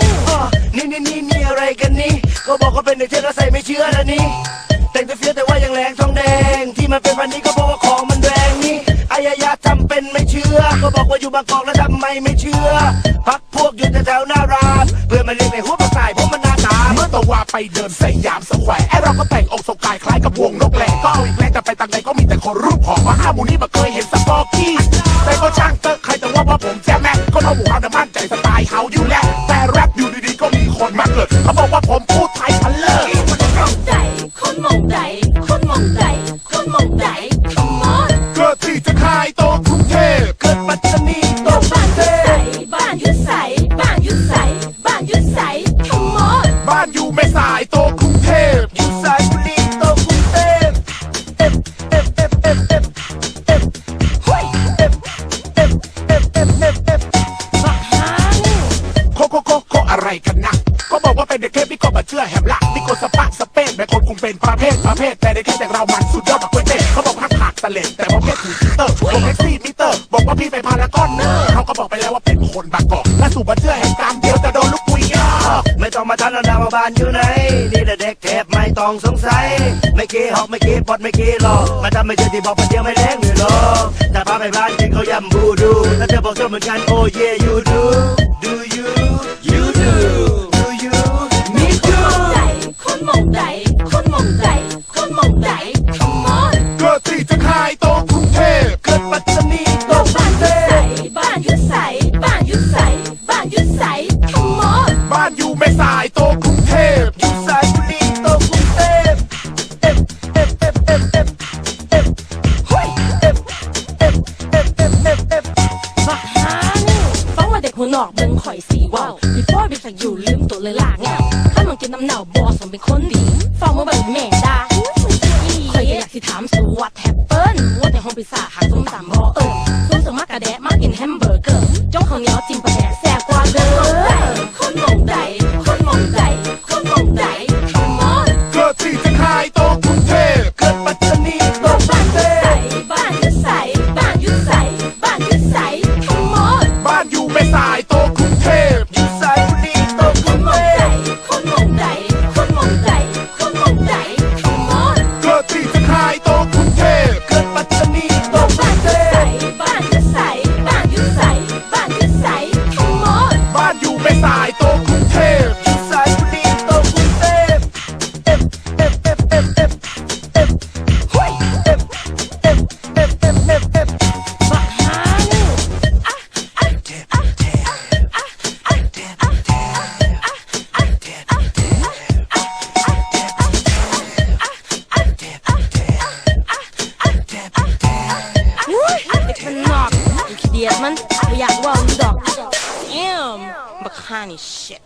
นี่อะนี่นี่นี่นี่อะไรกันนี่ก็บอกว่าเป็นเด็กเที่ยวแล้วใส่ไม่เชื่อแล้วนี่แต่งตัวเฟี้ยวแต่ว่ายังแรงทองแดง ที่มันเป็นวันนี้ก็เพราะว่าของมันแรงนี่อายายาจำเป็นไม่เชื่อก็บอกว่าอยู่บางกอกแล้วทำไมไม่เชื่อ พักพวกอยู่แถวๆหน้ารามเพื่อนมาเรียกในหัวประสายเพราะมันหน้าตาเมื่อตะว่าไปเดินสยามสแควร์ไอเราก็แต่งอก ผมแจ๊แม่ก็น้องหมูเฮาเนี่ยมั่นใจสไตล์เฮาอยู่แล้ว แต่แรปอยู่ดีๆก็มีคนมาเกิดเขาบอกว่าผมพูดไทยพันเลิศใจคนมองใจคนมองใจคนมองใจ come on เกิดที่จะขายโตกรุงเทพเกิดปัตตานีตตัวกบ้านเทยุใสบ้านยุใสบ้านยุใสบ้านยุใส come on บ้านอยู่ไม่สายโต เป็นเด็กเทพนี่ก็มาเชื่อแหมละนี่ก็สปะสเปนแม่คนคงเป็นประเภทประเภทแต่เด็กเทพอย่างเรามันสุดยอดแบบเว้ยเต้เขาบอกว่าผักตะเลนแต่ประเภทถือมิเตอร์ผมแท็กซี่มิเตอร์ บอกว่าพี่ไปพารากอนเนอร์เขาก็บอกไปแล้วว่าเป็นคนบางกอกและสู่มาเชื่อแห่งการเดียวจะโดนลูกปุยยอกไม่ต้องมาทันนามาบ้านอยู่ไหนนี่แหละเด็กเทพไม่ต้องสงสัยไม่เกหอกไม่เกปอดไม่เกหลอกมาทำไม่เจอที่บอกคนเดียวไม่แรงเลยหรอกแต่พาไปบ้านกินเขาวยำบูดูถ้าเธอบอกเธอเหมือนกันโอ้เย่ you do do you านอยู่ไม่สายโตกรุงเทพอยู่สายบุรีโตกรุงเทพเอฟเอฟเอฟเอฟเอฟเอฟเฮ้ยเอฟเอฟเอฟเอฟเอฟเอฟมาหานี่ฟังว่าเด็กหัวนอกเบิ่งข่อยสีว่าวมีพ่อเป็นสักอยู่ลืมตัวเลยล่ะเงาถ้ามึงกินน้ำเน่าบอสมเป็นคนดีฟังมาเบิ่งแม่งดาข่อยอยากสิถามสูวัดแฮปเปิ้ลว่าแต่ห้องพิซซ่าหักส้มตำบอเอิญส้มสมักกะแดะมากินแฮมเบอร์เกอร์จ้องข้าวเหนียวจิ้ม นอกไอ้ขี้เดียดมันบ่อยากเว่ามันดอก damn บักฮานี่ shit